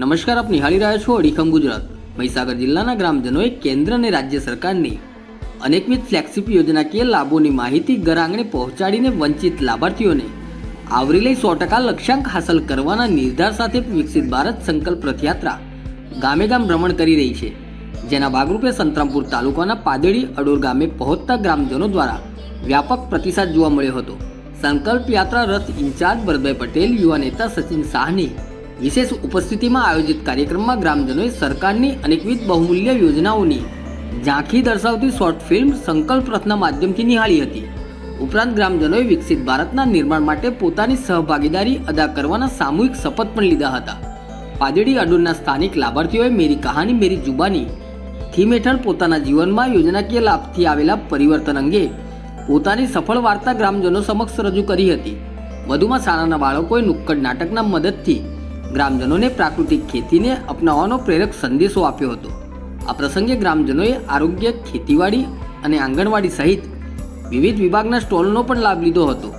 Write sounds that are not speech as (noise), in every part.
નમસ્કાર, આપ નિહાળી રહ્યા છો અડીખમ ગુજરાત. મહીસાગર જિલ્લાના ગ્રામજનોએ કેન્દ્ર અને રાજ્ય સરકારની અનેકવિધ ફ્લેગશિપ યોજનાકીય લાભોની માહિતી ઘર આંગણે પહોંચાડીને વંચિત લાભાર્થીઓને આવરી લઈ સો ટકા લક્ષ્યાંક હાંસલ કરવાના નિર્ધાર સાથે વિકસિત ભારત સંકલ્પ રથયાત્રા ગામે ગામ ભ્રમણ કરી રહી છે. જેના ભાગરૂપે સંતરામપુર તાલુકાના પાદડી અડોર ગામે પહોંચતા ગ્રામજનો દ્વારા વ્યાપક પ્રતિસાદ જોવા મળ્યો હતો. સંકલ્પ યાત્રા રથ ઇન્ચાર્જ ભરતભાઈ પટેલ, યુવા નેતા સચિન શાહની વિશેષ ઉપસ્થિતિમાં આયોજિત કાર્યક્રમમાં ગ્રામજનોએ સરકારની અનેકવિધ બહુમૂલ્ય યોજનાઓની ઝાંખી દર્શાવતી શોર્ટ ફિલ્મ સંકલ્પ રથના માધ્યમથી નિહાળી હતી. ઉપરાંત ગ્રામજનોએ વિકસિત ભારતના નિર્માણ માટે પોતાની સહભાગીદારી અદા કરવાના સામૂહિક શપથ પણ લીધા હતા. પાદડી અડુરના સ્થાનિક લાભાર્થીઓએ મેરી કહાની, મેરી જુબાની, થીમ હેઠળ પોતાના જીવનમાં યોજનાકીય લાભથી આવેલા પરિવર્તન અંગે પોતાની સફળ વાર્તા ગ્રામજનો સમક્ષ રજૂ કરી હતી. વધુમાં શાળાના બાળકોએ નુક્કડ નાટકના મદદથી ગ્રામજનોને પ્રાકૃતિક ખેતીને અપનાવવાનો પ્રેરક સંદેશો આપ્યો હતો. આ પ્રસંગે ગ્રામજનોએ આરોગ્ય, ખેતીવાડી અને આંગણવાડી સહિત વિવિધ વિભાગના સ્ટોલનો પણ લાભ લીધો હતો.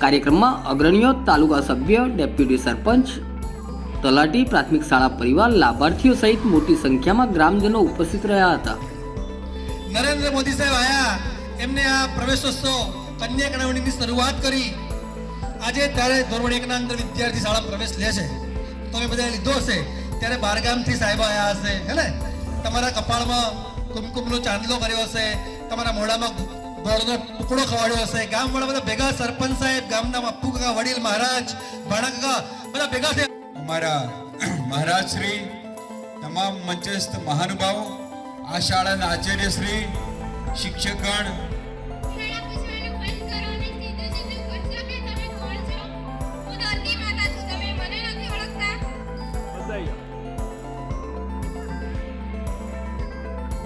કાર્યક્રમમાં અગ્રણીઓ, તાલુકા સભ્ય, ડેપ્યુટી સરપંચ, તલાટી, પ્રાથમિક શાળા પરિવાર, લાભાર્થીઓ સહિત મોટી સંખ્યામાં ગ્રામજનો ઉપસ્થિત રહ્યા હતા. નરેન્દ્ર મોદી સાહેબ આયા, એમને આ પ્રવેશોત્સવ કન્યા કેળવણીની શરૂઆત કરી. આજે ત્યારે ધોરણ એકના અંદર વિદ્યાર્થી શાળા પ્રવેશ લે છે. તમે બધા લીધો હશે. ત્યારે બારગામથી સાહેબ આવ્યા હશે, હે ને? તમારા કપાળમાં કુમકુમનો ચાંદલો કર્યો હશે, તમારા મોઢામાં ગોળનો ટુકડો ખવાડ્યો હશે. ગામવાળા બધા ભેગા, સરપંચ સાહેબ, ગામના અપ્પુ કાકા, વડીલ, મહારાજ, ભાણા કાકા, બધા ભેગા થયા. અમારા (clears throat) મહારાજ શ્રી તમામ મંચસ્થ મહાનુભાવો, આ શાળાના આચાર્ય શ્રી શિક્ષકગણ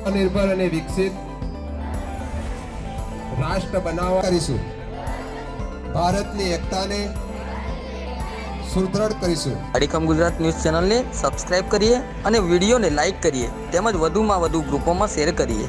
નિર્ભર અને વિકસિત રાષ્ટ્ર બનાવવા કરીશું. ભારતની એકતાને સુદૃઢ કરીશું. અડીખમ ગુજરાત ન્યૂઝ ચેનલને સબસ્ક્રાઇબ કરીએ અને વિડીયોને લાઇક કરીએ. તેમજ વધુમાં વધુ ગ્રુપોમાં શેર કરીએ.